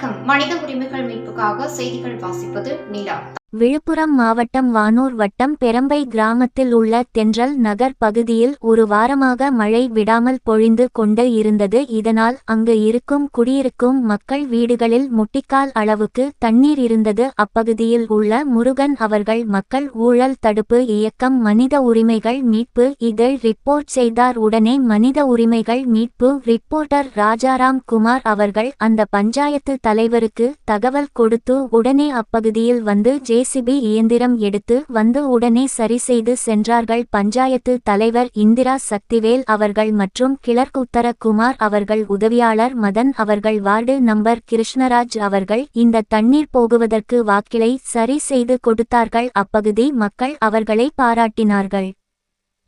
வணக்கம். மனித உரிமைகள் மீட்புக்காக செய்திகள் வாசிப்பது நிலா. விழுப்புரம் மாவட்டம் வானூர் வட்டம் பெரம்பை கிராமத்தில் உள்ள தென்றல் நகர் பகுதியில் ஒரு வாரமாக மழை விடாமல் பொழிந்து கொண்டு இருந்தது. இதனால் அங்கு இருக்கும் குடியிருக்கும் மக்கள் வீடுகளில் முட்டிக்கால் அளவுக்கு தண்ணீர் இருந்தது. அப்பகுதியில் உள்ள முருகன் அவர்கள் மக்கள் ஊழல் தடுப்பு இயக்கம் மனித உரிமைகள் மீட்பு இதில் ரிப்போர்ட் செய்தார். உடனே மனித உரிமைகள் மீட்பு ரிப்போர்ட்டர் ராஜாராம் குமார் அவர்கள் அந்த பஞ்சாயத்து தலைவருக்கு தகவல் கொடுத்து உடனே அப்பகுதியில் வந்து ஜேசிபி இயந்திரம் எடுத்து வந்து உடனே சரி செய்து சென்றார்கள். பஞ்சாயத்து தலைவர் இந்திரா சக்திவேல் அவர்கள் மற்றும் கிளர்க் உத்தரகுமார் அவர்கள் உதவியாளர் மதன் அவர்கள் வார்டு நம்பர் கிருஷ்ணராஜ் அவர்கள் இந்த தண்ணீர் போகுவதற்கு வாக்கிலை சரி செய்து கொடுத்தார்கள். அப்பகுதி மக்கள் அவர்களை பாராட்டினார்கள்.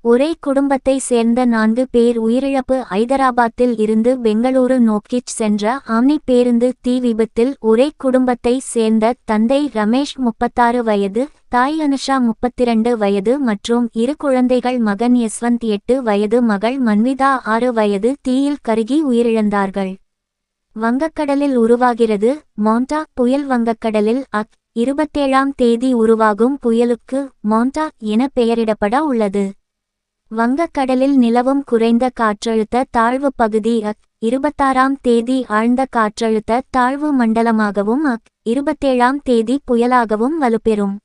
ஒரே குடும்பத்தை சேர்ந்த நான்கு பேர் உயிரிழப்பு. ஐதராபாத்தில் இருந்து பெங்களூரு நோக்கிச் சென்ற ஆம்னி பேருந்து தீ விபத்தில் ஒரே குடும்பத்தை சேர்ந்த தந்தை ரமேஷ் முப்பத்தாறு வயது தாய் அனுஷா முப்பத்திரண்டு வயது மற்றும் இரு குழந்தைகள் மகன் யஸ்வந்த் எட்டு வயது மகள் மன்விதா ஆறு வயது தீயில் கருகி உயிரிழந்தார்கள். வங்கக்கடலில் உருவாகிறது மோண்டா புயல் வங்கக்கடலில் அக் இருபத்தேழாம் தேதி உருவாகும் புயலுக்கு மோண்டா என பெயரிடப்பட உள்ளது. வங்கக்கடலில் நிலவும் குறைந்த காற்றழுத்த தாழ்வு பகுதி அக் இருபத்தாறாம் தேதி ஆழ்ந்த காற்றழுத்த தாழ்வு மண்டலமாகவும் அக் இருபத்தேழாம் தேதி புயலாகவும் வலுப்பெறும்